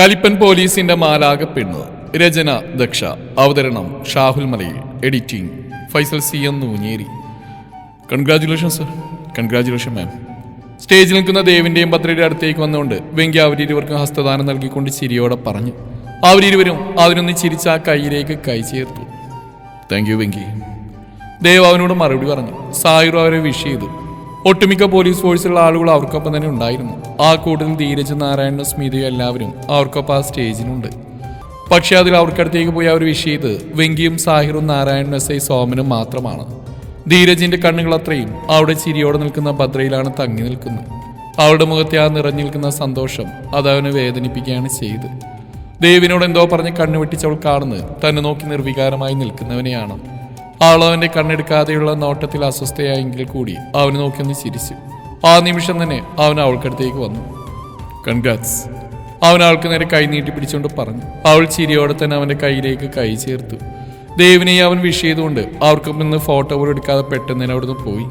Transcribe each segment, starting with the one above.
കലിപ്പൻ പോലീസിന്റെ മാലാക പെണ്ണ്. രചന ദക്ഷ. അവതരണം Shahul Malayil. Editing Faisal C M Noonjeri. Congratulation sir congratulation ma'am സ്റ്റേജിൽ നിൽക്കുന്ന ദേവിന്റെയും ഭദ്രയുടെ അടുത്തേക്ക് വന്നുകൊണ്ട് വെങ്കി അവരിരുവർക്കും ഹസ്തദാനം നൽകിക്കൊണ്ട് ചിരിയോടെ പറഞ്ഞു. അവരിരുവരും അതിനൊന്ന് ചിരിച്ച ആ കൈയിലേക്ക് കൈ ചേർത്തു. Thank you Venky. ദേവ് അവനോട് മറുപടി പറഞ്ഞു. സായുർ അവരെ വിഷ് ചെയ്തു. ഒട്ടുമിക്ക പോലീസ് ഫോഴ്സിലുള്ള ആളുകൾ അവർക്കൊപ്പം തന്നെ ഉണ്ടായിരുന്നു. ആ കൂട്ടത്തിൽ ധീരജ് നാരായണനും സ്മിതയും എല്ലാവരും അവർക്കൊപ്പം ആ സ്റ്റേജിനുണ്ട് പക്ഷെ അതിൽ അവർക്കടുത്തേക്ക് പോയി അവർ വിഷയത് വെങ്കിയും സാഹിറും നാരായണൻ എസ് ഐ സോമനും മാത്രമാണ്. ധീരജിന്റെ കണ്ണുകൾ അത്രയും അവിടെ ചിരിയോടെ നിൽക്കുന്ന ഭദ്രയിലാണ് തങ്ങി നിൽക്കുന്നത്. അവളുടെ മുഖത്തെ ആ നിറഞ്ഞു നിൽക്കുന്ന സന്തോഷം അത് അവനെ വേദനിപ്പിക്കുകയാണ് ചെയ്ത്. ദേവിനോട് എന്തോ പറഞ്ഞ് കണ്ണു വെട്ടിച്ചവൾ കാണുന്നത് തന്നെ നോക്കി നിർവികാരമായി നിൽക്കുന്നവനെയാണ്. അവന്റെ കണ്ണെടുക്കാതെയുള്ള നോട്ടത്തിൽ അസ്വസ്ഥയായെങ്കിൽ കൂടി അവന് നോക്കി ഒന്ന് ചിരിച്ചു. ആ നിമിഷം തന്നെ അവൻ അവൾക്കടുത്തേക്ക് വന്നു. കൺഗ്രാറ്റ്സ്. അവൻ അവൾക്ക് നേരെ കൈ നീട്ടി പിടിച്ചുകൊണ്ട് പറഞ്ഞു. അവൾ ചിരിയോടെ തന്നെ അവന്റെ കയ്യിലേക്ക് കൈ ചേർത്തു. ദേവിനെ അവൻ വിഷ് ചെയ്തുകൊണ്ട് അവർക്ക് നിന്ന് ഫോട്ടോ പോലും എടുക്കാതെ പെട്ടെന്ന് തന്നെ അവിടുന്ന് പോയി.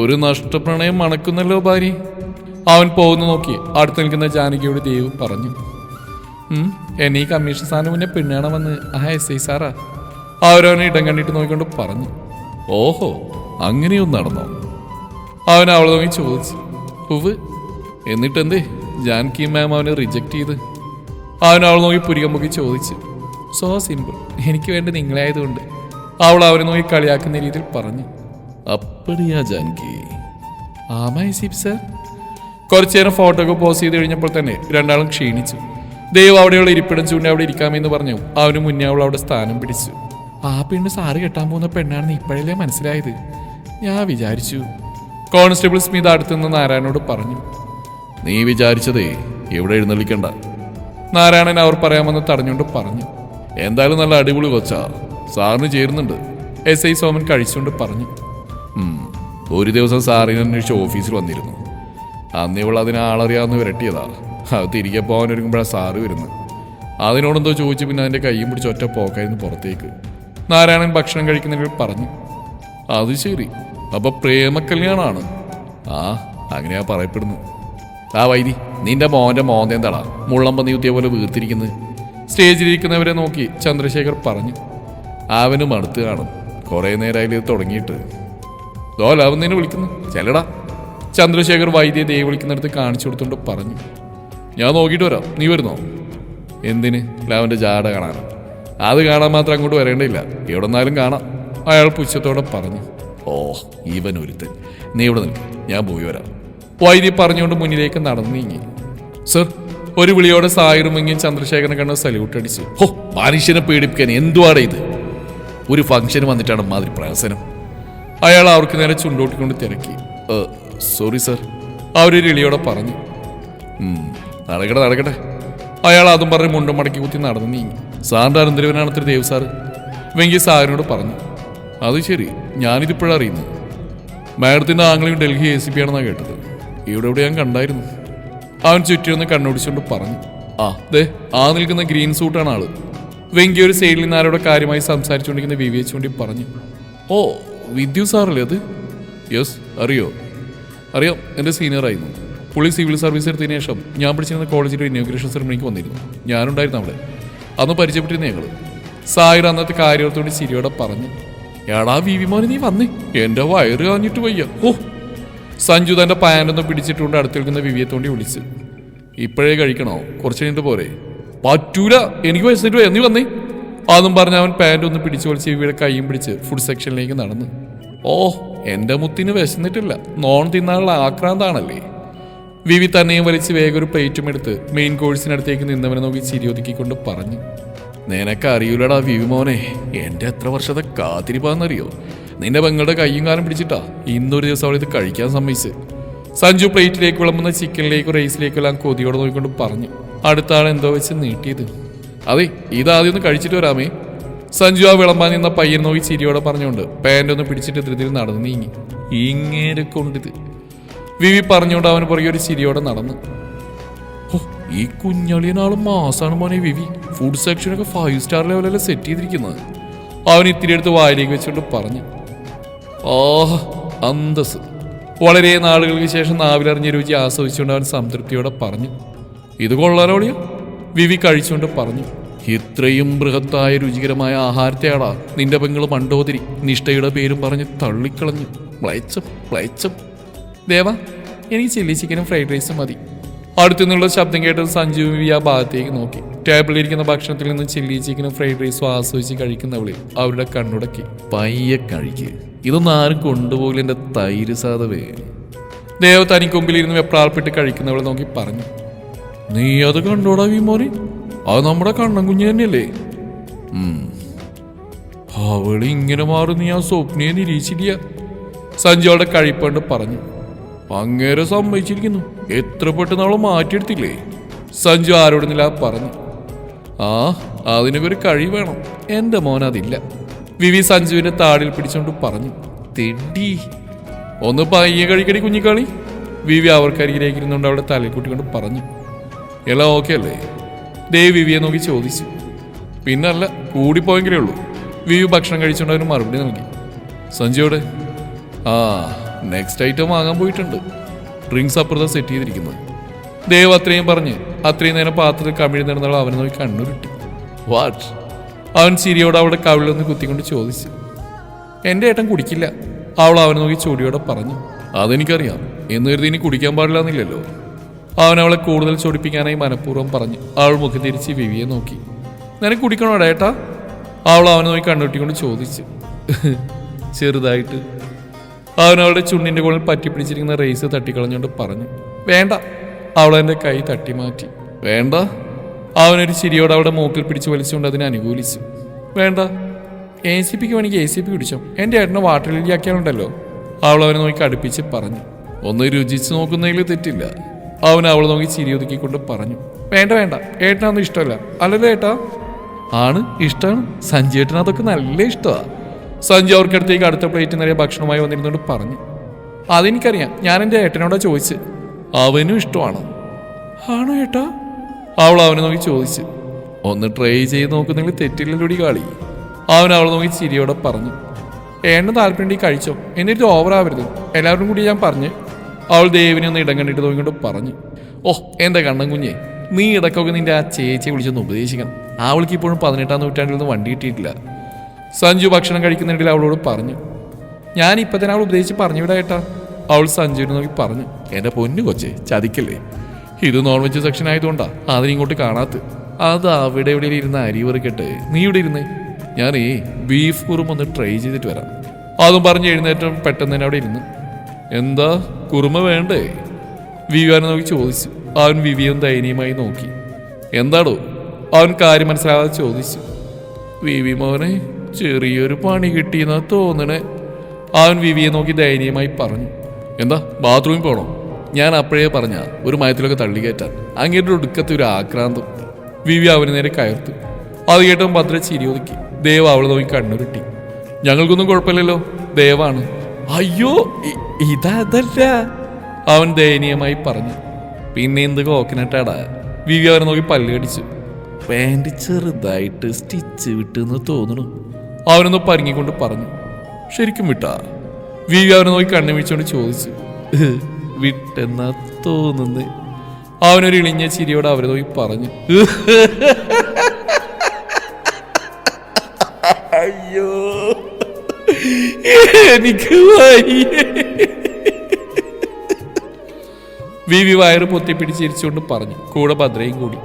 ഒരു നഷ്ടപ്രണയം മണക്കുന്നല്ലോ ഭാര്യ. അവൻ പോകുന്നു നോക്കി അടുത്ത് നിൽക്കുന്ന ജാനകിയോട് ദേവ് പറഞ്ഞു. എന്നെ ഈ കമ്മീഷൻ സ്ഥാനം മുന്നേ പെണ്ണാണ് വന്ന്? ആ എസ് ഐ സാറാ. അവരവനെ ഇടം കണ്ടിട്ട് നോക്കിക്കൊണ്ട് പറഞ്ഞു. ഓഹോ അങ്ങനെയൊന്നും നടന്നോ? അവൻ അവളെ നോക്കി ചോദിച്ചു. ഉവ് എന്നിട്ടെന്തേ? ജാൻകി മാം അവനെ റിജക്റ്റ് ചെയ്ത്. അവൻ അവളെ നോക്കി പുരികം പൊക്കി ചോദിച്ചു. സോ സിമ്പിൾ എനിക്ക് വേണ്ടി നിങ്ങളായതുകൊണ്ട്. അവൾ അവനെ നോക്കി കളിയാക്കുന്ന രീതിയിൽ പറഞ്ഞു. അപ്പടിയാ ജാൻകി. ആമായി സിബ് സർ. കുറച്ചു നേരം ഫോട്ടോ ഒക്കെ പോസ്റ്റ് ചെയ്ത് കഴിഞ്ഞപ്പോൾ തന്നെ രണ്ടാളും ക്ഷീണിച്ചു. ദൈവം അവിടെയുള്ള ഇരിപ്പിടം ചൂണ്ടി അവിടെ ഇരിക്കാമെന്ന് പറഞ്ഞു. അവന് മുന്നേ അവൾ അവിടെ സ്ഥാനം പിടിച്ചു. പെണ്ണ് സാറ് കെട്ടാൻ പോകുന്ന പെണ്ണാണെന്ന് ഇപ്പോഴല്ലേ മനസ്സിലായത്? ഞാൻ വിചാരിച്ചു. കോൺസ്റ്റബിൾ സ്മിത അടുത്തുനിന്ന് നാരായണനോട് പറഞ്ഞു. നീ വിചാരിച്ചതേ ഇവിടെ എഴുന്നള്ളിക്കണ്ട. നാരായണൻ അവർ പറയാമെന്ന് തടഞ്ഞുകൊണ്ട് പറഞ്ഞു. എന്തായാലും നല്ല അടിപൊളി കൊച്ചാ. സാറിന് ചേരുന്നുണ്ട്. എസ് ഐ സോമൻ കഴിച്ചുകൊണ്ട് പറഞ്ഞു. ഒരു ദിവസം സാറിനെ അന്വേഷിച്ച് ഓഫീസിൽ വന്നിരുന്നു. അന്ന് ഇവൾ അതിനെ ആളറിയാവുന്ന വിരട്ടിയതാ. അത് തിരികെ പോകാൻ ഒരുങ്ങുമ്പോഴാണ് സാറ് വരുന്നത്. അതിനോടെന്തോ ചോദിച്ചു പിന്നെ അതിന്റെ കൈയും പിടിച്ച് ഒറ്റ പോക്കായിരുന്നു പുറത്തേക്ക്. നാരായണൻ ഭക്ഷണം കഴിക്കുന്നതിൽ പറഞ്ഞു അത് ശരി. അപ്പൊ പ്രേമ കല്യാണമാണ് ആ അങ്ങനെയാ പറയപ്പെടുന്നു. ആ വൈദി നിന്റെ മോന്റെ മോന്തേന്താടാ പന്നി കുത്തിയ പോലെ വീർത്തിരിക്കുന്നത് സ്റ്റേജിലിരിക്കുന്നവരെ നോക്കി ചന്ദ്രശേഖർ പറഞ്ഞു അവനും അടുത്ത് കാണും. കുറേ നേരമായി ഇത് തുടങ്ങിയിട്ട്. ദോലാവൻ നിന്നെ വിളിക്കുന്നു. ചെല്ലടാ. ചന്ദ്രശേഖർ വൈദ്യ ദേവി വിളിക്കുന്നിടത്ത് കാണിച്ചു കൊടുത്തുകൊണ്ട് പറഞ്ഞു ഞാൻ നോക്കിയിട്ട് വരാം. നീ വരുന്നോ? എന്തിന്? ലാവന്റെ ജാട കാണാൻ അത് കാണാൻ മാത്രം അങ്ങോട്ട് വരേണ്ടില്ല എവിടെ നിന്നാലും കാണാം. അയാൾ പുച്ഛത്തോടെ പറഞ്ഞു ഓ ഇവൻ ഒരുത്തൻ. നീ ഇവിടെ നിൽക്കും. ഞാൻ പോയി വരാം. വൈദ്യ പറഞ്ഞുകൊണ്ട് മുന്നിലേക്ക് നടന്നു നീങ്ങി. സർ ഒരു വിളിയോടെ സായിരുമെങ്കിലും ചന്ദ്രശേഖരനെ കണ്ട് സല്യൂട്ട് അടിച്ചു. ഹോ മനുഷ്യനെ പേടിപ്പിക്കാൻ എന്തുവാടെ ഇത്? ഒരു ഫംഗ്ഷന് വന്നിട്ടാണ് മാതിരി പ്രയാസനം അയാൾ അവർക്ക് നേരെ ചുണ്ടോട്ടിക്കൊണ്ട് തിരക്കി. സോറി സർ അവരൊരു ഇളിയോടെ പറഞ്ഞു നടക്കട നടക്കട്ടെ. അയാൾ അതും പറഞ്ഞ് മുണ്ടും മടക്കി കുത്തി നടന്നു നീങ്ങി. സാറിന്റെ അനന്തരവനാണത്ര ദേവ് സാറ്. വെങ്കി സാറിനോട് പറഞ്ഞു അത് ശരി ഞാനിതിപ്പോഴാണ് അറിയുന്നത്. മാഡത്തിന്റെ ആംഗ്ലയും ഡൽഹി എ സി പി ആണെന്നാണ് കേട്ടത്. ഇവിടെ ഇവിടെ ഞാൻ കണ്ടായിരുന്നു. അവൻ ചുറ്റിയൊന്ന് കണ്ണോടിച്ചുകൊണ്ട് പറഞ്ഞു ആ ദേ ആ നിൽക്കുന്ന ഗ്രീൻ സൂട്ടാണ് ആൾ. വെങ്കി ഒരു സൈഡിൽ നിന്ന് ആരോടെ കാര്യമായി സംസാരിച്ചുകൊണ്ടിരിക്കുന്ന വിവിയെ ചൂണ്ടി പറഞ്ഞു ഓ വിദ്യു സാറല്ലേ അത്? യെസ് അറിയോ? അറിയാം എന്റെ സീനിയറായിരുന്നു പുള്ളി സിവിൽ സർവീസ് എടുത്തതിന് ശേഷം ഞാൻ പഠിച്ചിരുന്ന കോളേജിൽ ഇനോഗ്രേഷൻ സെറമണിക്ക് വന്നിരുന്നു. ഞാനുണ്ടായിരുന്നു അവിടെ. അന്ന് പരിചയപ്പെട്ടിരുന്ന ഞങ്ങൾ സായിർ അന്നത്തെ കാര്യത്തോട് ചിരിയോടെ പറഞ്ഞു എടാ വി മോനെ നീ വന്നേ. എന്റെ വയറ് കാഞ്ഞിട്ട് വയ്യ. ഓ സഞ്ജു തന്റെ പാന്റൊന്ന് പിടിച്ചിട്ടുകൊണ്ട് അടുത്ത് നിൽക്കുന്ന വിവിയെ തോണ്ടി വിളിച്ച് ഇപ്പോഴേ കഴിക്കണോ? കുറച്ച് കഴിഞ്ഞിട്ട് പോരെ. പറ്റൂല. എനിക്ക് വയസ്സിട്ട് നീ വന്നേ. അതും പറഞ്ഞ് അവൻ പാന്റ് ഒന്ന് പിടിച്ചു വലിച്ച് വിവിയുടെ കൈയും പിടിച്ച് ഫുഡ് സെക്ഷനിലേക്ക് നടന്നു ഓ എന്റെ മുത്തിന് വിശന്നിട്ടില്ല. നോൺ തിന്നാനുള്ള ആക്രാന്താണല്ലേ. വിവി തന്നെയും വലിച്ച് വേഗം ഒരു പ്ലേറ്റും എടുത്ത് മെയിൻ കോഴ്സിനടുത്തേക്ക് നിന്നവനെ നോക്കി ചിരിയൊതുക്കിക്കൊണ്ട് പറഞ്ഞു. നിനക്ക് അറിയൂലടാ വിവി മോനെ എന്റെ എത്ര വർഷത്തെ കാത്തിരിപ്പാന്നറിയോ നിന്റെ പെങ്ങളുടെ കൈയും കാലം പിടിച്ചിട്ടാ ഇന്നൊരു ദിവസം അവൾ ഇത് കഴിക്കാൻ സമ്മതിച്ച് സഞ്ജു പ്ലേറ്റിലേക്ക് വിളമ്പുന്ന ചിക്കനിലേക്കും റൈസിലേക്കും എല്ലാം കൊതിയോടെ നോക്കിക്കൊണ്ട് പറഞ്ഞു. അടുത്ത ആൾ എന്തോ വെച്ച് നീട്ടിയത്. അതെ ഇതാദ്യം ഒന്ന് കഴിച്ചിട്ട് വരാമേ. സഞ്ജു ആ വിളമ്പാൻ നിന്ന പയ്യൻ നോക്കി ചിരിയോടെ പറഞ്ഞുകൊണ്ട് പാന്റ് ഒന്ന് പിടിച്ചിട്ട് ധൃതിയിൽ നടന്നു നീങ്ങി. ഇങ്ങനെ കൊണ്ടിത് വിവി പറഞ്ഞുകൊണ്ട് അവന് പുറകെ ഒരു ചിരിയോടെ നടന്നു. ഓ ഈ കുഞ്ഞളിയനാൾ മാസാണ് മോനെ വിവി. ഫുഡ് സെക്ഷനൊക്കെ ഫൈവ് സ്റ്റാർ ലെവലല്ലേ സെറ്റ് ചെയ്തിരിക്കുന്നത്. അവൻ ഇത്തിരി എടുത്ത് വായിലേക്ക് വെച്ചുകൊണ്ട് പറഞ്ഞു. ഓഹ് അന്തസ് വളരെ നാളുകൾക്ക് ശേഷം നാവിലറിഞ്ഞ രുചി ആസ്വദിച്ചുകൊണ്ട് അവൻ സംതൃപ്തിയോടെ പറഞ്ഞു. ഇത് കൊള്ളാലോളിയ വിവി കഴിച്ചുകൊണ്ട് പറഞ്ഞു. ഇത്രയും ബൃഹത്തായ രുചികരമായ ആഹാരത്തെയാടാ നിന്റെ പെങ്ങൾ മണ്ടോതിരി. നിഷ്ഠയുടെ പേരും പറഞ്ഞ് തള്ളിക്കളഞ്ഞു. പ്ലയച്ചം പ്ലൈച്ചം ദേവ എനിക്ക് ചില്ലി ചിക്കനും ഫ്രൈഡ് റൈസും മതി. അടുത്തു നിന്നുള്ള ശബ്ദം കേട്ട് സഞ്ജീവി ആ ഭാഗത്തേക്ക് നോക്കി. ടേബിളിലിരിക്കുന്ന ഭക്ഷണത്തിൽ നിന്ന് ചില്ലി ചിക്കനും ഫ്രൈഡ് റൈസും ആസ്വദിച്ച് കഴിക്കുന്നവളിൽ അവരുടെ കണ്ണുടക്കി. പയ്യെ കഴിക്ക്. ഇതൊന്നും ആരും കൊണ്ടുപോകില്ല എന്റെ തൈര് സാധവേ. ദേവ തനിക്കൊമ്പിലിരുന്ന് വെപ്രാൾപ്പെട്ട് കഴിക്കുന്നവളെ നോക്കി പറഞ്ഞു. നീ അത് കണ്ടോടാ വിമോറി? അത് നമ്മുടെ കണ്ണൻ കുഞ്ഞു തന്നെയല്ലേ? അവൾ ഇങ്ങനെ മാറും ഞാൻ സ്വപ്നയെ നിരീക്ഷിക്കുക. സഞ്ജു അവളുടെ കഴിപ്പണ്ട് പറഞ്ഞു. അങ്ങേരെ സമ്മതിച്ചിരിക്കുന്നു. എത്ര പെട്ടെന്ന് അവളെ മാറ്റിയെടുത്തില്ലേ? സഞ്ജു ആരോടുന്നില്ല പറഞ്ഞു. ആ അതിനൊക്കെ ഒരു കഴിവ് വേണം. എന്റെ മോൻ അതില്ല. വിവി സഞ്ജുവിന്റെ താടിൽ പിടിച്ചുകൊണ്ട് പറഞ്ഞു. തെണ്ടി. ഒന്ന് പയ്യെ കഴിക്കടി കുഞ്ഞിക്കാളി. വിവി അവർക്കരികിലേക്ക് ഇരുന്നുകൊണ്ട് അവളുടെ തലയിൽ കൂട്ടിക്കൊണ്ട് പറഞ്ഞു. എല്ലാം ഓക്കെ അല്ലേ? ദേവ് വിവിയെ നോക്കി ചോദിച്ചു. പിന്നല്ല കൂടിപ്പോയെങ്കിലേ ഉള്ളൂ. വിവി ഭക്ഷണം കഴിച്ചുകൊണ്ട് അവന് മറുപടി നൽകി. സഞ്ജയോട് ആ നെക്സ്റ്റ് ഐറ്റം വാങ്ങാൻ പോയിട്ടുണ്ട്. ഡ്രിങ്ക്സ് അപ്പുറത്ത് സെറ്റ് ചെയ്തിരിക്കുന്നത്. ദേവ് അത്രയും പറഞ്ഞ് അത്രയും നേരം പാത്രത്തിൽ കമിഴ് നിറന്നവൾ അവനെ നോക്കി കണ്ണുരുട്ടി. വാട്ട് അവൻ ചിരിയോട് അവളുടെ കവിളൊന്ന് കുത്തിക്കൊണ്ട് ചോദിച്ചു. എന്റെ ഏട്ടൻ കുടിക്കില്ല. അവൾ അവനെ നോക്കി ചൊടിയോടെ പറഞ്ഞു. അതെനിക്കറിയാം. എന്ന് കരുതി ഇനി കുടിക്കാൻ പാടില്ല എന്നില്ലല്ലോ. അവൻ അവളെ കൂടുതൽ ചൊടിപ്പിക്കാനായി മനഃപൂർവം പറഞ്ഞു അവൾ മുഖം തിരിച്ച് വിവിയെ നോക്കി. നിനക്ക് കുടിക്കണോടാ ഏട്ടാ? അവൾ അവനെ നോക്കി കണ്ണുട്ടിക്കൊണ്ട് ചോദിച്ചു. ചെറുതായിട്ട് അവൻ അവളുടെ ചുണ്ടിന്റെ കോണിൽ പറ്റിപ്പിടിച്ചിരിക്കുന്ന റേസ് തട്ടിക്കളഞ്ഞുകൊണ്ട് പറഞ്ഞു വേണ്ട. അവൾ എന്റെ കൈ തട്ടി മാറ്റി. വേണ്ട. അവനൊരു ചിരിയോടെ അവളുടെ മൂക്കിൽ പിടിച്ച് വലിച്ചുകൊണ്ട് അതിനെ അനുകൂലിച്ചു. വേണ്ട. എ സി പിക്ക് വേണമെങ്കിൽ എ സി പി പിടിച്ചോ എന്റെ ഏട്ടനെ വാട്ടർ ലില്ലിയാക്കിയാലുണ്ടല്ലോ അവൾ അവനെ നോക്കി അടുപ്പിച്ച് പറഞ്ഞു. ഒന്ന് രുചിച്ച് നോക്കുന്നതിൽ തെറ്റില്ല. അവൻ അവളെ നോക്കി ചിരി ഒതുക്കിക്കൊണ്ട് പറഞ്ഞു. വേണ്ട വേണ്ട. ഏട്ടനൊന്നും ഇഷ്ടമല്ല. അല്ലല്ലോ ഏട്ടാ? ആണ്. ഇഷ്ടമാണ് സഞ്ജയേട്ടന് അതൊക്കെ നല്ല ഇഷ്ടമാണ് സഞ്ജയ് അവർക്കടുത്തേക്ക് അടുത്ത പ്ലേറ്റ് നിറയെ ഭക്ഷണമായി വന്നിരുന്നുകൊണ്ട് പറഞ്ഞു. അതെനിക്കറിയാം. ഞാൻ എന്റെ ഏട്ടനോടാ ചോദിച്ച്. അവനും ഇഷ്ടമാണ്. ആണോ ഏട്ടാ? അവൾ അവനെ നോക്കി ചോദിച്ചു. ഒന്ന് ട്രൈ ചെയ്ത് നോക്കുന്നെങ്കിൽ തെറ്റില്ലല്ലോടി കാളി. അവൻ അവൾ നോക്കി ചിരിയോടെ പറഞ്ഞു. എണ്ണ താല്പര്യം കഴിച്ചോ? എന്നിട്ട് ഓവറാവരുത് എല്ലാവരും കൂടി ഞാൻ പറഞ്ഞു. അവൾ ദേവിനെ ഒന്ന് ഇടം കണ്ടിട്ട് നോക്കിക്കൊണ്ട് പറഞ്ഞു. ഓ എന്താ കണ്ണൻ കുഞ്ഞേ? നീ ഇടക്കൊക്കെ നിന്റെ ആ ചേച്ചിയെ വിളിച്ചൊന്ന് ഉപദേശിക്കണം. അവൾക്ക് ഇപ്പോഴും പതിനെട്ടാം നൂറ്റാണ്ടിൽ നിന്ന് വണ്ടി കിട്ടിയിട്ടില്ല. സഞ്ജു ഭക്ഷണം കഴിക്കുന്നിടയിൽ അവളോട് പറഞ്ഞു ഞാൻ ഇപ്പൊ തന്നെ അവൾ ഉപദേശിച്ച് പറഞ്ഞു വിടാ അവൾ സഞ്ജുവിനെ നോക്കി പറഞ്ഞു എന്റെ പൊന്നു കൊച്ചേ ചതിക്കല്ലേ? ഇത് നോൺ വെജ് സെക്ഷൻ ആയതുകൊണ്ടാ അതിനിങ്ങോട്ട് കാണാത്ത അത് അവിടെ ഇവിടെ ഇരുന്ന് അരി വെറുക്കട്ടെ നീ ഇവിടെ ഇരുന്നേ. ഈ ബീഫ് കുറുമ ഒന്ന് ട്രൈ ചെയ്തിട്ട് വരാം. അതും പറഞ്ഞ് എഴുന്നേറ്റം പെട്ടെന്ന് തന്നെ അവിടെ ഇരുന്നു. എന്താ? കുറുമ വേണ്ടേ? വിവിയാനെ നോക്കി ചോദിച്ചു. അവൻ വിവിയും ദയനീയമായി നോക്കി. എന്താടോ? അവൻ കാര്യം മനസ്സിലാവാതെ ചോദിച്ചു. വിവി മോനെ ചെറിയൊരു പണി കിട്ടിയെന്നാ തോന്നണേ. അവൻ വിവിയെ നോക്കി ദയനീയമായി പറഞ്ഞു എന്താ ബാത്റൂമിൽ പോണോ? ഞാൻ അപ്പോഴേ പറഞ്ഞ ഒരു മയത്തിലൊക്കെ തള്ളിക്കയറ്റാൻ അങ്ങേരുടെ ഒടുക്കത്തെ ഒരു ആക്രാന്തം. വിവി അവന് നേരെ കയർത്തു. അത് കേട്ടവൻ ഭദ്ര ചിരി ഒതുക്കി ദേവ അവളെ നോക്കി കണ്ണുരുട്ടി. ഞങ്ങൾക്കൊന്നും കുഴപ്പമില്ലല്ലോ ദേവാണ്. അയ്യോ ഇതല്ല അവൻ ദയനീയമായി പറഞ്ഞു. പിന്നെ എന്ത് കോക്കനട്ടാടാ? വിവി അവനെ നോക്കി പല്ല് കടിച്ചു. പാന്റ് ചെറുതായിട്ട് സ്റ്റിച്ച് വിട്ടെന്ന് തോന്നുന്നു അവനൊന്ന് പരിങ്ങിക്കൊണ്ട് പറഞ്ഞു ശരിക്കും വിട്ടാ? വിവി അവനെ നോക്കി കണ്ണുമിച്ചുകൊണ്ട് ചോദിച്ചു വിട്ടെന്ന തോന്നുന്നു? അവനൊരു ഇളിഞ്ഞ ചിരിയോടെ അവരെ നോക്കി പറഞ്ഞു അയ്യോ എനിക്ക് വി വിവി വയറ് പൊത്തിപ്പിടിച്ച് ചിരിച്ചുകൊണ്ട് പറഞ്ഞു കൂടെ ഭദ്രയും കൂടി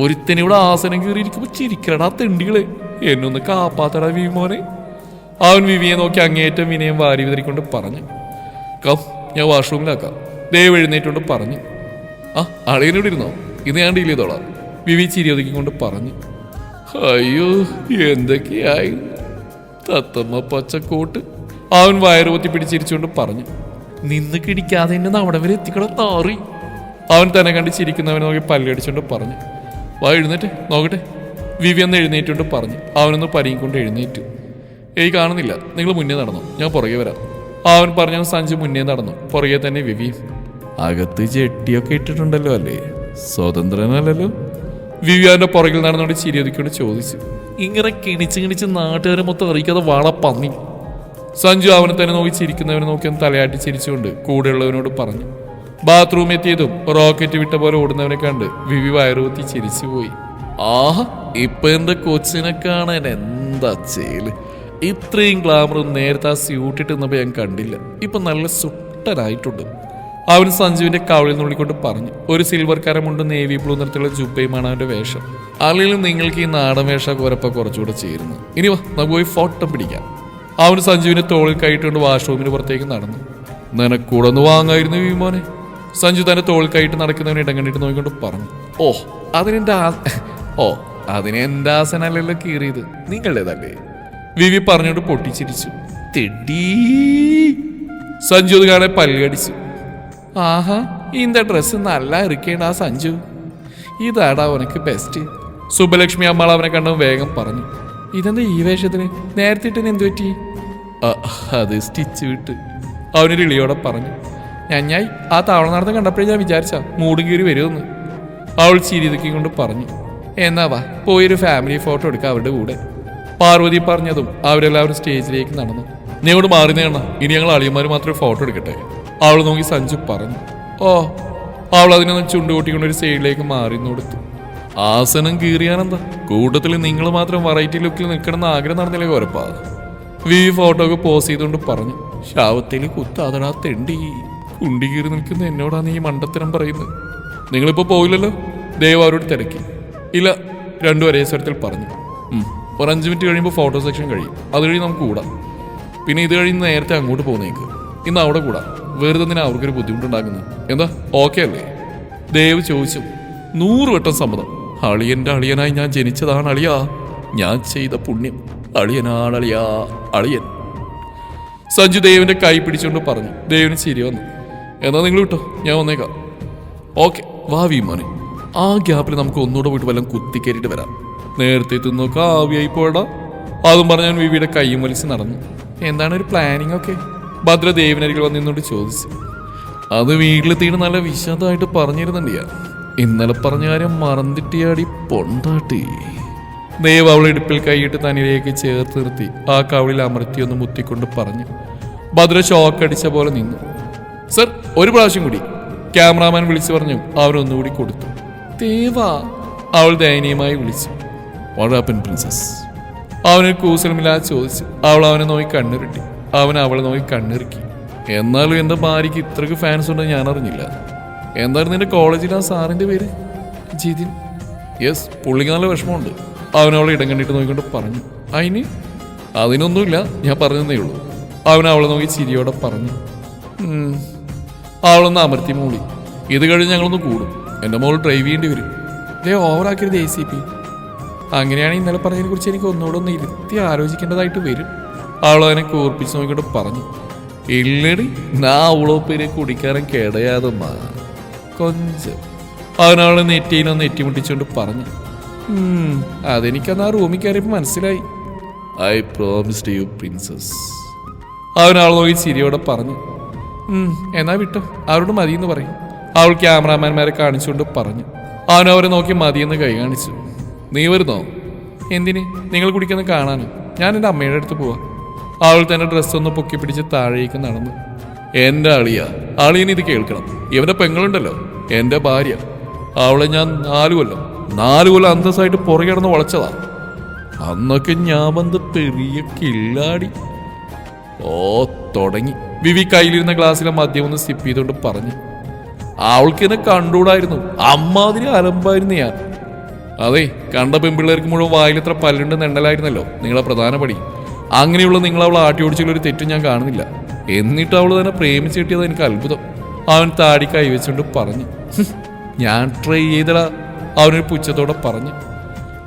ഒരുത്തനിവിടെ ആസനം കയറിയിരിക്കുമ്പോ ചിരിക്കണ തെണ്ടികളെ. എന്നൊന്ന് കാപ്പാത്തടാ വി മോനെ. അവൻ വിവിയെ നോക്കി അങ്ങേറ്റം വിനയം വാരി വിതറിക്കൊണ്ട് പറഞ്ഞു കം ഞാൻ വാഷ്റൂമിലാക്കാം. ദയവ് എഴുന്നേറ്റുകൊണ്ട് പറഞ്ഞു ആ അളിയനോട് ഇരുന്നോ? ഇത് ഞാൻ ഡീൽ ചെയ്തോളാം. വിവി ചിരിയൊതുക്കിക്കൊണ്ട് പറഞ്ഞു അയ്യോ എന്തൊക്കെയായി? തത്തമ്മ പച്ചക്കോട്ട്. അവൻ വയറുപൊത്തി പിടിച്ചിരിച്ചുകൊണ്ട് പറഞ്ഞു നിന്ന് കിടിക്കാതെ എന്നെ നമ്മുടെ വരെ എത്തിക്കണം താറി അവൻ തന്നെ കണ്ട് ചിരിക്കുന്നവനെ നോക്കി പല്ലടിച്ചുകൊണ്ട് പറഞ്ഞു വാ എഴുന്നേറ്റ് നോക്കട്ടെ. വിവി എന്ന് എഴുന്നേറ്റുകൊണ്ട് പറഞ്ഞു അവനൊന്ന് പരിയും കൊണ്ട് എഴുന്നേറ്റു. ഏയ് കാണുന്നില്ല. നിങ്ങൾ മുന്നേ നടന്നു. ഞാൻ പുറകെ വരാം. അവൻ പറഞ്ഞ സഞ്ജു മുന്നേ നടന്നു. പുറകെ തന്നെ വിവിയും അകത്ത് ചെട്ടിയൊക്കെ ഇട്ടിട്ടുണ്ടല്ലോ അല്ലേ? സ്വതന്ത്രനല്ലല്ലോ. വിവിയാന്റെ പുറകിൽ നടന്നുകൊണ്ട് ചിരിയൊതുക്കിയോട് ചോദിച്ചു. ഇങ്ങനെ കിണിച്ച് കിണിച്ച് നാട്ടുകാരെ മൊത്തം അറിയിക്കാതെ വാള പന്നി. സഞ്ജു അവനെ തന്നെ നോക്കി ചിരിക്കുന്നവനെ നോക്കി തലയാട്ടി ചിരിച്ചുകൊണ്ട് കൂടെയുള്ളവനോട് പറഞ്ഞു. ബാത്റൂം എത്തിയതും റോക്കറ്റ് വിട്ട പോലെ ഓടുന്നവനെ കണ്ട് വിവി വയറുകുത്തി ചിരിച്ചുപോയി. ആഹ് ഇപ്പൊ എന്റെ കൊച്ചിനെ കാണാൻ എന്താ ചേൽ ഇത്രയും ഗ്ലാമറും നേരത്തെ ആ സ്യൂട്ടിട്ട് നിന്നപ്പോ ഞാൻ കണ്ടില്ല. ഇപ്പൊ നല്ല സുട്ടനായിട്ടുണ്ട്. അവൻ സഞ്ജുവിന്റെ കവളിൽ നുള്ളിക്കൊണ്ട് പറഞ്ഞു ഒരു സിൽവർ കരമുണ്ട് നേവി ബ്ലൂ നിറത്തിലുള്ള ജുബയുമാണ് അവന്റെ വേഷം. അല്ലെങ്കിൽ നിങ്ങൾക്ക് ഈ നാടൻ വേഷ കുരപ്പ കുറച്ചുകൂടെ ചേരുന്നു. ഇനി വാ നമുക്ക് പോയി ഫോട്ടോ പിടിക്കാം. അവൻ സഞ്ജുവിന്റെ തോളിൽ കൈയിട്ടുകൊണ്ട് വാഷ്റൂമിന് പുറത്തേക്ക് നടന്നു. നിനക്കൂടെ ഒന്ന് വാങ്ങായിരുന്നു വിമോനെ സഞ്ജു തന്റെ തോളിൽ കൈയിട്ട് നടക്കുന്നവനെ ഇടം കണ്ടിട്ട് നോക്കിക്കൊണ്ട് പറഞ്ഞു ഓ അതിനെന്റെ ആ ഓ അതിനെ എന്താ സെനാലല്ലോ കീറിയത്? നിങ്ങളുടേതല്ലേ? വിവി പറഞ്ഞോണ്ട് പൊട്ടിച്ചിരിച്ചു. സഞ്ജു കാണെ പല്ലടിച്ചു ആഹാ ഇന്റെ ഡ്രസ്സ് നല്ല ഇറുക്കേണ്ട ആ സഞ്ജു. ഇതാടാ അവനക്ക് ബെസ്റ്റ് സുബലക്ഷ്മി അമ്മ അവനെ കണ്ടും വേഗം പറഞ്ഞു. ഇതെന്താ ഈ വേഷത്തിന്? നേരത്തെ ഇട്ടിന് എന്തു പറ്റി? അത് സ്റ്റിച്ച് വിട്ട്. അവനൊരു ഇളിയോടെ പറഞ്ഞു. ഞഞ്ഞായി ആ താവളനാടത്ത് കണ്ടപ്പോഴേ ഞാൻ വിചാരിച്ച മൂടും കീറി വരുമെന്ന്. അവൾ ചിരിതക്കി കൊണ്ട് പറഞ്ഞു. എന്നാ വാ പോയൊരു ഫാമിലി ഫോട്ടോ എടുക്കുക അവരുടെ കൂടെ. പാർവതി പറഞ്ഞതും അവരെല്ലാവരും സ്റ്റേജിലേക്ക് നടന്നു. നീ അങ്ങോട്ട് മാറി നേണ ഇനി ഞങ്ങൾ അളിയന്മാർ മാത്രമേ ഫോട്ടോ എടുക്കട്ടെ. അവൾ നോക്കി സഞ്ജു പറഞ്ഞു. ഓ അവൾ അതിനൊന്ന് ചുണ്ടുകൂട്ടിക്കൊണ്ട് ഒരു സൈഡിലേക്ക് മാറി കൊടുത്തു ആസനം കീറിയാനെന്താ? കൂട്ടത്തിൽ നിങ്ങൾ മാത്രം വെറൈറ്റി ലുക്കിൽ നിൽക്കണമെന്ന് ആഗ്രഹം നടന്നില്ലേ കുഴപ്പാ വി ഫോട്ടോക്ക് പോസ് ചെയ്തുകൊണ്ട് പറഞ്ഞു. ശാവത്തിൽ കുത്താതടാ തെണ്ടി. കുണ്ടി കീറി നിൽക്കുന്ന എന്നോടാണ് ഈ മണ്ടത്തരം പറയുന്നത്. നിങ്ങളിപ്പോ പോയില്ലല്ലോ? ദൈവം അവരോട് തിരക്കി. ഇല്ല രണ്ടും ഒരേ സ്ഥലത്തിൽ പറഞ്ഞു. "ഉം, ഒരു അഞ്ച് മിനിറ്റ് കഴിയുമ്പോൾ ഫോട്ടോ സെക്ഷൻ കഴിയും. അത് കഴിഞ്ഞ് നമുക്ക് കൂടാം. പിന്നെ ഇത് കഴിഞ്ഞ് നേരത്തെ അങ്ങോട്ട് പോകുന്നേക്ക് ഇന്ന് അവിടെ കൂടാം. വെറുതെ തന്നെ അവർക്കൊരു ബുദ്ധിമുട്ടുണ്ടാക്കുന്നു എന്താ? ഓക്കെ അല്ലേ? ദേവ് ചോദിച്ചു. നൂറ് വട്ടം സമ്മതം. അളിയന്റെ അളിയനായി ഞാൻ ജനിച്ചതാണ് അളിയാ. ഞാൻ ചെയ്ത പുണ്യം. അളിയനാണ് അളിയാ. അളിയൻ. സഞ്ജു ദേവിന്റെ കൈ പിടിച്ചുകൊണ്ട് പറഞ്ഞു. ദേവിന് ചിരി വന്നു. എന്നാൽ നിങ്ങൾ വിട്ടോ? ഞാൻ വന്നേക്കാം. ഓക്കെ വാ വീമോനെ. ആ ഗ്യാപ്പിൽ നമുക്ക് ഒന്നുകൂടെ പോയിട്ട് വല്ലതും കുത്തിക്കേറിയിട്ട് വരാം. നേരത്തെ തിന്നു കാവ്യായി പോടാ അതും പറഞ്ഞ് ഞാൻ വിവിയുടെ കൈയും വലിച്ച് നടന്നു. എന്താണ് ഒരു പ്ലാനിങ് ഒക്കെ? ഭദ്ര വന്ന് നിന്നോട് ചോദിച്ചു. അത് വീട്ടിലെത്തിയിട്ട് നല്ല വിശദമായിട്ട് പറഞ്ഞിരുന്നുണ്ടിയാ ഇന്നലെ പറഞ്ഞ കാര്യം മറന്നിട്ടിയാടി പൊണ്ടാട്ടി. ദേവ് അവളെ ഇടുപ്പിൽ കൈയിട്ട് തനിലേക്ക് ചേർത്ത് നിർത്തി. ആ കവളിൽ അമർത്തി ഒന്ന് മുത്തിക്കൊണ്ട് പറഞ്ഞു. ഭദ്ര ഷോക്ക് അടിച്ച പോലെ നിന്നു. സർ ഒരു പ്രാവശ്യം കൂടി. ക്യാമറാമാൻ വിളിച്ചു പറഞ്ഞു അവനൊന്നുകൂടി കൊടുത്തു. ദേവാ. അവൾ ദയനീയമായി വിളിച്ചു. വാടാപ്പൻ പ്രിൻസസ് അവനൊരു കൂസലമില്ലാതെ ചോദിച്ചു. അവൾ അവനെ നോക്കി കണ്ണുരുട്ടി. അവൻ അവളെ നോക്കി കണ്ണിറുക്കി. എന്നാലും എന്റെ ഭാര്യയ്ക്ക് ഇത്രക്ക് ഫാൻസ് ഉണ്ടെന്ന് ഞാൻ അറിഞ്ഞില്ല. എന്തായിരുന്നു നിന്റെ കോളേജിൽ ആ സാറിന്റെ പേര്? ജിതിൻ. യെസ് പുള്ളിക്ക് നല്ല വിഷമമുണ്ട്. അവനവളെ ഇടം കണ്ടിട്ട് നോക്കിക്കൊണ്ട് പറഞ്ഞു. അതിന് അതിനൊന്നുമില്ല. ഞാൻ പറഞ്ഞതേ ഉള്ളൂ. അവൻ അവളെ നോക്കി ചിരിയോടെ പറഞ്ഞു. അവളൊന്ന് അമർത്തി മൂളി ഇത് കഴിഞ്ഞ് ഞങ്ങളൊന്ന് കൂടും. എന്റെ മോൾ ഡ്രൈവ് ചെയ്യേണ്ടി വരും. ഇതേ ഓവറാക്കരുത് എ സി പി അങ്ങനെയാണ് ഇന്നലെ പറഞ്ഞതിനെ കുറിച്ച് എനിക്ക് ഒന്നുകൂടെ ഒന്ന് ഇരുത്തി ആലോചിക്കേണ്ടതായിട്ട് വരും. അവളതിനെ കൂർപ്പിച്ച് നോക്കിയിട്ട് പറഞ്ഞു ഇല്ലടി നാ അവളോ പേര് കുടിക്കാരൻ കേടയാതെന്നാ കൊഞ്ചം. അവനവളെ നെറ്റിയിലൊന്ന് നെറ്റിമുട്ടിച്ചുകൊണ്ട് പറഞ്ഞു അതെനിക്കന്ന് ആ റൂമിൽ കയറിയപ്പോൾ മനസ്സിലായി. ഐ പ്രോമിസ്ഡ് യു പ്രിൻസസ് അവനാൾ നോക്കി ചിരിയോടെ പറഞ്ഞു "ഉം, എന്നാ വിട്ടോ അവരോട് മതിയെന്ന് പറയും. അവൾ ക്യാമറാമാൻമാരെ കാണിച്ചുകൊണ്ട് പറഞ്ഞു. അവൻ അവരെ നോക്കി മതിയെന്ന് കൈ കാണിച്ചു. നീ വരുന്നോ? എന്തിന്? നിങ്ങൾ കുടിക്കുന്ന കാണാനും? ഞാൻ എന്റെ അമ്മയുടെ അടുത്ത് പോവാം. അവൾ തന്നെ ഡ്രസ്സൊന്ന് പൊക്കി പിടിച്ച് താഴേക്ക് നടന്നു. എന്റെ അളിയ അളിയൻ ഇത് കേൾക്കണം. ഇവന്റെ പെങ്ങളുണ്ടല്ലോ എന്റെ ഭാര്യ. അവളെ ഞാൻ നാല് കൊല്ലം നാല് കൊല്ലം അന്തസ്സായിട്ട് പുറകെ കിടന്ന് വളച്ചതാ. അന്നൊക്കെ ഞാൻ വന്ന് പെരിയ കില്ലാടി. ഓ തുടങ്ങി. വിവി കയ്യിലിരുന്ന ഗ്ലാസ്സിലെ മദ്യം ഒന്ന് സിപ്പ് ചെയ്തുകൊണ്ട് പറഞ്ഞു. അവൾക്ക് എന്നെ കണ്ടുകൂടായിരുന്നു. അമ്മാതിരി അലമ്പായിരുന്നു ഞാൻ. അതെ കണ്ട പെൺപിള്ളേർക്ക് മുഴുവൻ വായിലെത്ര പല്ലുണ്ട് നെണ്ടലായിരുന്നല്ലോ നിങ്ങളെ പ്രധാന പടി. അങ്ങനെയുള്ള നിങ്ങൾ അവൾ ആട്ടി ഒരു തെറ്റും ഞാൻ കാണുന്നില്ല. എന്നിട്ട് അവൾ തന്നെ പ്രേമിച്ച് കിട്ടിയത് എനിക്ക് അത്ഭുതം. അവൻ താടി കൈവച്ചുകൊണ്ട് പറഞ്ഞു. ഞാൻ ട്രൈ ചെയ്തടാ അവനൊരു പുച്ഛത്തോടെ പറഞ്ഞു.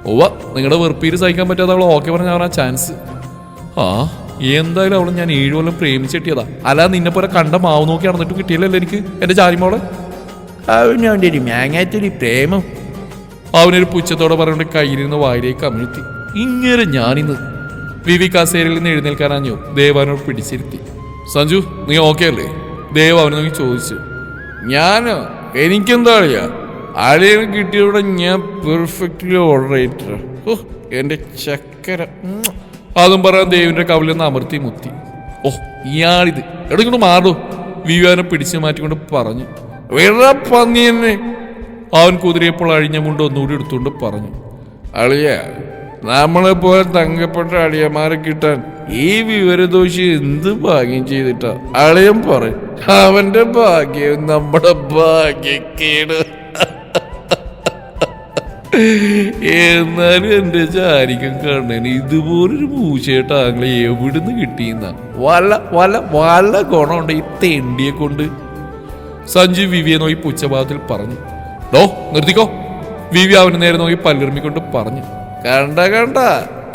ഓവ നിങ്ങളുടെ വെറുപ്പീര് സഹിക്കാൻ പറ്റാതെ അവൾ ഓക്കെ പറഞ്ഞ അവൻ ആ ചാൻസ് ആ എന്തായാലും അവളെ ഞാൻ ഏഴു കൊല്ലം പ്രേമിച്ചിട്ടിയതാ അല്ലാതെ നിന്നെ പോലെ കണ്ട മാവ് നോക്കി നടന്നിട്ട് കിട്ടിയില്ലല്ലോ എനിക്ക് എന്റെ ചാരിമോളെ അവനവന്റെ ഒരു മാങ്ങാത്തൊരു പ്രേമം. അവനൊരു പുച്ഛത്തോടെ പറഞ്ഞുകൊണ്ട് കയ്യിലിരുന്ന് വായിലേക്ക് അമിഴ്ത്തി ഇങ്ങനെ ഞാനിന്ന് വിവി കസേരയിൽ നിന്ന് എഴുന്നേൽക്കാനാഞ്ഞു ദേവാനോട് പിടിച്ചിരുത്തി. സഞ്ജു നീ ഓക്കെ അല്ലേ? ദേവ് അവനെ നോക്കി ചോദിച്ചു. ഞാനോ? എനിക്കെന്താ അറിയാ? ആരെയും കിട്ടിയവിടെ ഞാൻ പെർഫെക്റ്റ്ലി ഓർഡർ ചെയ്തിട്ട് ഓ എന്റെ ചക്കര. അതും പറയാൻ ദേവിന്റെ കവലിൽ നിന്ന് അമർത്തി മുത്തി. ഓ ഇയാളിത്. എവിടെ ഇങ്ങോട്ട് മാറൂ. വിവാനെ പിടിച്ചു മാറ്റിക്കൊണ്ട് പറഞ്ഞു. വേറെ പന്നി തന്നെ അവൻ കുതിരയപ്പോൾ അഴിഞ്ഞ മുണ്ട് ഒന്നുകൂടി എടുത്തുകൊണ്ട് പറഞ്ഞു. അളിയ നമ്മളെ പോലെ തങ്കപ്പെട്ട അളിയന്മാരെ കിട്ടാൻ ഈ വിവരദോഷി എന്ത് ഭാഗ്യം ചെയ്തിട്ടാ? അളിയൻ പറ. അവന്റെ ഭാഗ്യം നമ്മുടെ ഭാഗ്യക്കേട്. എന്നാലും എന്റെ ചാരിക്കും കണ്ണന് ഇതുപോലൊരു മൂശയായിട്ട് ആങ്ങളെ എവിടുന്ന് കിട്ടിയെന്ന? വല്ല വല്ല വല്ല ഗുണമുണ്ട് ഈ തെണ്ടിയെ കൊണ്ട്? സഞ്ജു വിവിയെ നോക്കി പുച്ഛഭാഗത്തിൽ പറഞ്ഞു. ഡോ നിർത്തിക്കോ. വിവി അവന് നേരെ നോക്കി പല്ലിർമ്മിക്കൊണ്ട് പറഞ്ഞു. കണ്ട കണ്ട.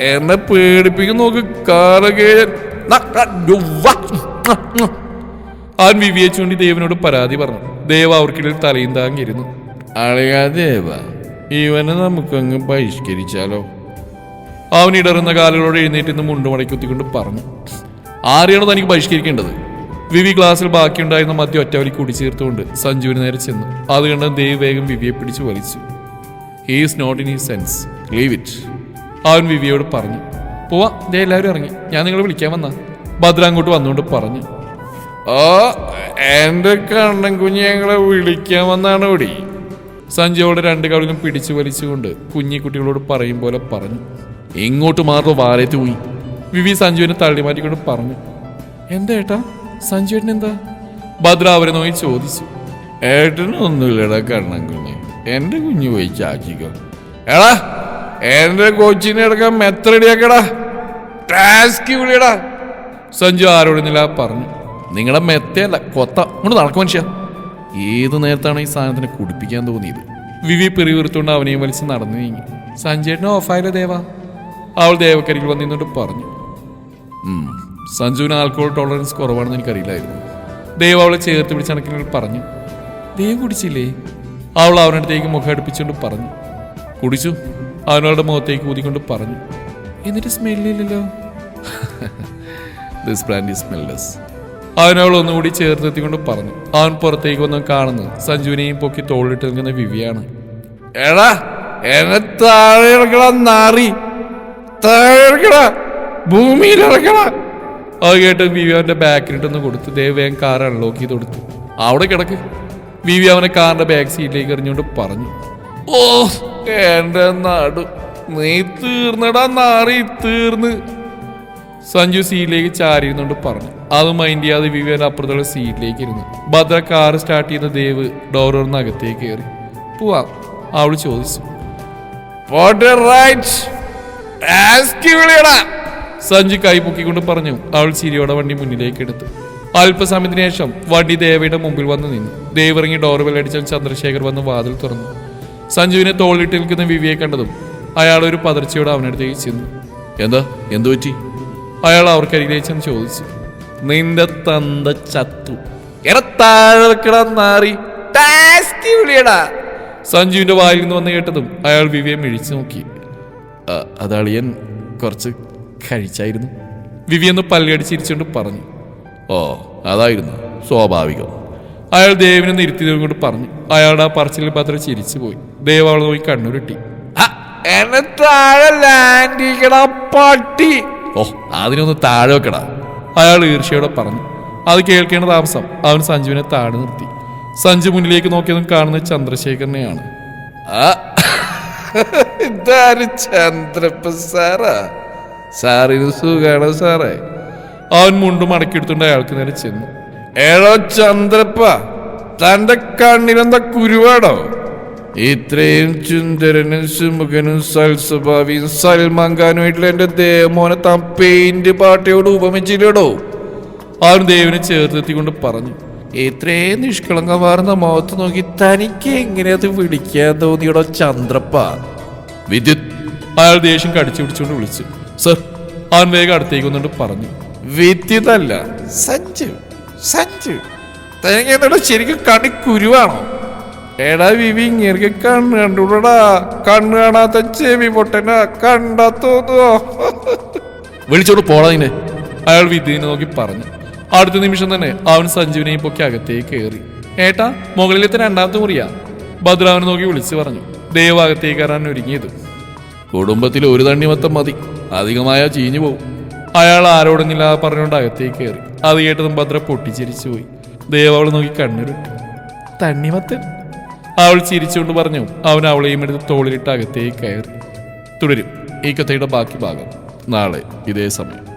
എന്നെ പേടിപ്പിക്കും നോക്ക് കാലകേയൻ. ആൻ. വിവിയെ ചൂണ്ടി ദേവനോട് പരാതി പറഞ്ഞു. ദേവ അവർക്കിടയിൽ തലയും താങ്ങിയിരുന്നു. അളിയാ ദേവ ഇവനെ നമുക്കങ്ങ് ബഹിഷ്കരിച്ചാലോ? അവൻ ഇടറുന്ന കാലുകളോട് എഴുന്നേറ്റ് നിന്ന് മുണ്ടുമടക്കി കുത്തിക്കൊണ്ട് പറഞ്ഞു ആരെയാണ് തനിക്ക് ബഹിഷ്കരിക്കേണ്ടത്? വിവി ക്ലാസ്സിൽ ബാക്കിയുണ്ടായിരുന്ന മദ്യം ഒറ്റവലി കൂടിച്ചേർത്തുകൊണ്ട് സഞ്ജുവിന് നേരെ ചെന്നു. അത് കണ്ട് ദേവ് വേഗം വിവിയെ പിടിച്ചു വലിച്ചു. ഹീസ് നോട്ട് ഇൻ ഈ സെൻസ് ലീവ് ഇറ്റ് അവൻ വിവിയോട് പറഞ്ഞു പോവാ ദേ എല്ലാവരും ഇറങ്ങി. ഞാൻ നിങ്ങളെ വിളിക്കാൻ വന്ന. ഭദ്ര അങ്ങോട്ട് വന്നുകൊണ്ട് പറഞ്ഞു ഓ എന്റെ കണ്ണൻ കുഞ്ഞ് ഞങ്ങളെ വിളിക്കാൻ വന്നാണ് ഇവിടെ സഞ്ജയോട് രണ്ട് കവിളിലും പിടിച്ചു വലിച്ചുകൊണ്ട് കുഞ്ഞിക്കുട്ടികളോട് പറയും പോലെ പറഞ്ഞു. എങ്ങോട്ട് മാറുന്നു വാരത്ത് പോയി വിവി സഞ്ജുവിനെ തള്ളി മാറ്റിക്കൊണ്ട് പറഞ്ഞു. എന്താ ഏട്ടാ? സഞ്ജുവേട്ടൻ എന്താ ഭദ്ര അവരെ നോക്കി ചോദിച്ചു. ഏട്ടനൊന്നുമില്ലടാ കണ്ണൻ കുഞ്ഞ്. എന്റെ കുഞ്ഞു പോയി ചാക്കിക്കോ എടാ എന്റെ കൊച്ചിനെ എടുക്കാൻ മെത്തറടിയാക്കടാ ടാസ്ക് സഞ്ജു ആരോടുന്നില്ല പറഞ്ഞു. നിങ്ങളെ മെത്തയല്ല കൊത്ത. ഇങ്ങോട്ട് നടക്കും മനുഷ്യ. ഏത് നേരത്താണ് ഈ സാധനത്തിനെ കുടിപ്പിക്കാൻ തോന്നിയത്? വിവി പിറിവീർത്തുകൊണ്ട് അവനെയും വലിച്ച് നടന്നു നീങ്ങി. സഞ്ജയേട്ടന് ഓഫായാലോ ദേവ. അവൾ ദേവക്കരികിൽ വന്ന് നിന്നോട്ട് പറഞ്ഞു. സഞ്ജുവിന് ആൽക്കഹോൾ ടോളറൻസ് കുറവാണെന്ന് എനിക്കറിയില്ലായിരുന്നു. ദേവ അവളെ ചേർത്ത് പിടിച്ച് കണക്കിന് പറഞ്ഞു. ദേവ് കുടിച്ചില്ലേ? അവൾ അവനടുത്തേക്ക് മുഖം അടുപ്പിച്ചുകൊണ്ട് പറഞ്ഞു. കുടിച്ചു. അവനവളുടെ മുഖത്തേക്ക് ഊതിക്കൊണ്ട് പറഞ്ഞു. എന്നിട്ട് സ്മെല്ലില്ലല്ലോ ദിസ് ബ്രാൻഡ് ഈസ് സ്മെൽലെസ് അവനവൾ ഒന്നുകൂടി ചേർത്തെത്തിക്കൊണ്ട് പറഞ്ഞു. അവൻ പുറത്തേക്ക് വന്ന് കാണുന്നത് സഞ്ജുവിനെയും പൊക്കി തോളിട്ട് നിൽക്കുന്ന വിവിയാണ്. എടാ എന്നെ താഴെ ഇറക്കടാ നാറി. താഴെ ഇറക്കടാ ഭൂമിയിൽ ഇറക്കടാ. അത് കേട്ട് വിവി അവന്റെ ബാക്കിലിട്ടൊന്ന് കൊടുത്തു. ദേവ് വേഗം കാർ അൺലോക്ക് ചെയ്ത് കൊടുത്തു. അവിടെ കിടക്ക്. വിവി അവനെ കാറിന്റെ ബാക്ക് സീറ്റിലേക്ക് എറിഞ്ഞുകൊണ്ട് പറഞ്ഞു. ഓ എന്റെ നാട്. നീ തീർന്നടാ നാറി തീർന്ന്. സഞ്ജു സീറ്റിലേക്ക് ചാരിയിരുന്നുകൊണ്ട് പറഞ്ഞു. അത് മൈൻഡ് ചെയ്യാതെ വിവേൻ അപ്പുറത്തുള്ള സീറ്റിലേക്ക് ഇരുന്നു ഭദ്ര കാർ സ്റ്റാർട്ട് ചെയ്ത ദേവ് ഡോറിന്ന് അകത്തേക്ക് കയറി. പോവാം അവൾ ചോദിച്ചു. സഞ്ജു കൈ പൊക്കിക്കൊണ്ട് പറഞ്ഞു. അവൾ ചിരിയോടെ വണ്ടി മുന്നിലേക്ക് എടുത്തു അല്പസമയത്തിന് ശേഷം വണ്ടി ദേവയുടെ മുമ്പിൽ വന്ന് നിന്നു. ദേവ് ഇറങ്ങി ഡോർ വെള്ളടിച്ച ചന്ദ്രശേഖർ വന്ന് വാതിൽ തുറന്നു. സഞ്ജുവിനെ തോളിട്ട് നിൽക്കുന്ന വിവിയെ കണ്ടതും അയാൾ ഒരു പതർച്ചയോടെ അവനടുത്തേക്ക് ചെന്നു. എന്താ? എന്തു പറ്റി അയാൾ അവർക്കരികിലേക്ക് ചെന്ന് ചോദിച്ചു. നിന്റെ തന്ത ചത്തു. എടാ സഞ്ജുവിന്റെ വായിൽ നിന്ന് വന്ന് കേട്ടതും അയാൾ വിവിയെ മിഴിച്ചു നോക്കി. "അ- അതളിയൻ കുറച്ച് കഴിച്ചായിരുന്നു. വിവിയെന്ന് പല്ലടിച്ചിരിച്ചുകൊണ്ട് പറഞ്ഞു. ഓ അതായിരുന്നു സ്വാഭാവികം. അയാൾ ദേവിനെ നിരുത്തിയതും കൊണ്ട് പറഞ്ഞു. അയാളുടെ ആ പറച്ചിൽ പാത്രം ചിരിച്ചു പോയി. ദേവ് അവളെ നോക്കി കണ്ണുരുട്ടി. "ആ, എന്നെ താഴെ ലാൻഡ് പട്ടി. ഓ അതിനൊന്ന് താഴെ വെക്കടാ. അയാൾ ഈർഷ്യയോടെ പറഞ്ഞു അത് കേൾക്കേണ്ട താമസം. അവൻ സഞ്ജുവിനെ താടി നിർത്തി. സഞ്ജു മുന്നിലേക്ക് നോക്കിയതും കാണുന്നത് ചന്ദ്രശേഖരനെയാണ്. ആ ഇതാര് ചന്ദ്രപ്പ സാറാ? സാറിന് സുഖാണോ സാറേ? അവൻ മുണ്ടും മടക്കിയെടുത്തുകൊണ്ട് അയാൾക്ക് നേരെ ചെന്നു. ഏഴോ ചന്ദ്രപ്പ തന്റെ കണ്ണിലെന്താ കുരുവാടോ? ഇത്രയും ചുന്ദരനും സുമുഖനും സൽസ്വഭാവിയും സൽമാൻ ഖാനുമായിട്ടുള്ള എന്റെ ദേവമോനെ താൻ പെയിന്റ് പാട്ടയോട് ഉപമിച്ചില്ലടോ. ആരും ദേവിനെ ചേർത്തെത്തിക്കൊണ്ട് പറഞ്ഞു ഇത്രയും നിഷ്കളങ്കമാർന്ന മുഖത്ത് നോക്കി തനിക്ക് എങ്ങനെ അത് വിളിക്കാൻ തോന്നിയടോ ചന്ദ്രപ്പ? വിദ്യുത് അയാൾ ദേഷ്യം കടിച്ചു പിടിച്ചുകൊണ്ട് വിളിച്ചു. സർ ആൻ വേഗം അടുത്തേക്ക് വന്നുകൊണ്ട് പറഞ്ഞു വിദ്യുതല്ല സഞ്ജു സഞ്ജു എന്നോട് ശരിക്കും കണി കുരുവാണോ? എടാ വിവി ഇങ്ങനെ കണ്ണ് കണ്ടുകൂടാ കണ്ണ് കാണാത്ത ചെവി പൊട്ടനാ. കണ്ടാ തോന്നോ വിളിച്ചോട് അയാൾ വിദ്യനെ നോക്കി പറഞ്ഞു. അടുത്ത നിമിഷം തന്നെ അവൻ സഞ്ജുവിനെയും പൊക്കി അകത്തേക്ക് കയറി. ഏട്ടാ മുകളിലത്തെ രണ്ടാമത്തെ മുറിയാ. ഭദ്രാവനെ നോക്കി വിളിച്ചു പറഞ്ഞു. ദൈവ അകത്തേക്ക് കയറാൻ ഒരുങ്ങിയത്. കുടുംബത്തിൽ ഒരു തണ്ണിമത്തം മതി. അധികമായ ചീഞ്ഞു പോവും. അയാൾ ആരോടൊന്നില്ലാതെ പറഞ്ഞുകൊണ്ട് അകത്തേക്ക് കയറി. അത് കേട്ടതും ഭദ്ര പൊട്ടിച്ചിരിച്ചു പോയി ദൈവ അവളെ നോക്കി കണ്ണുരുട്ടി. തണ്ണിമത്തൻ? അവൾ ചിരിച്ചുകൊണ്ട് പറഞ്ഞു അവൻ അവളെയും എടുത്ത് തോളിലിട്ട് അകത്തേക്ക് കയറി. തുടരും. ഈ കഥയുടെ ബാക്കി ഭാഗം നാളെ ഇതേ സമയം.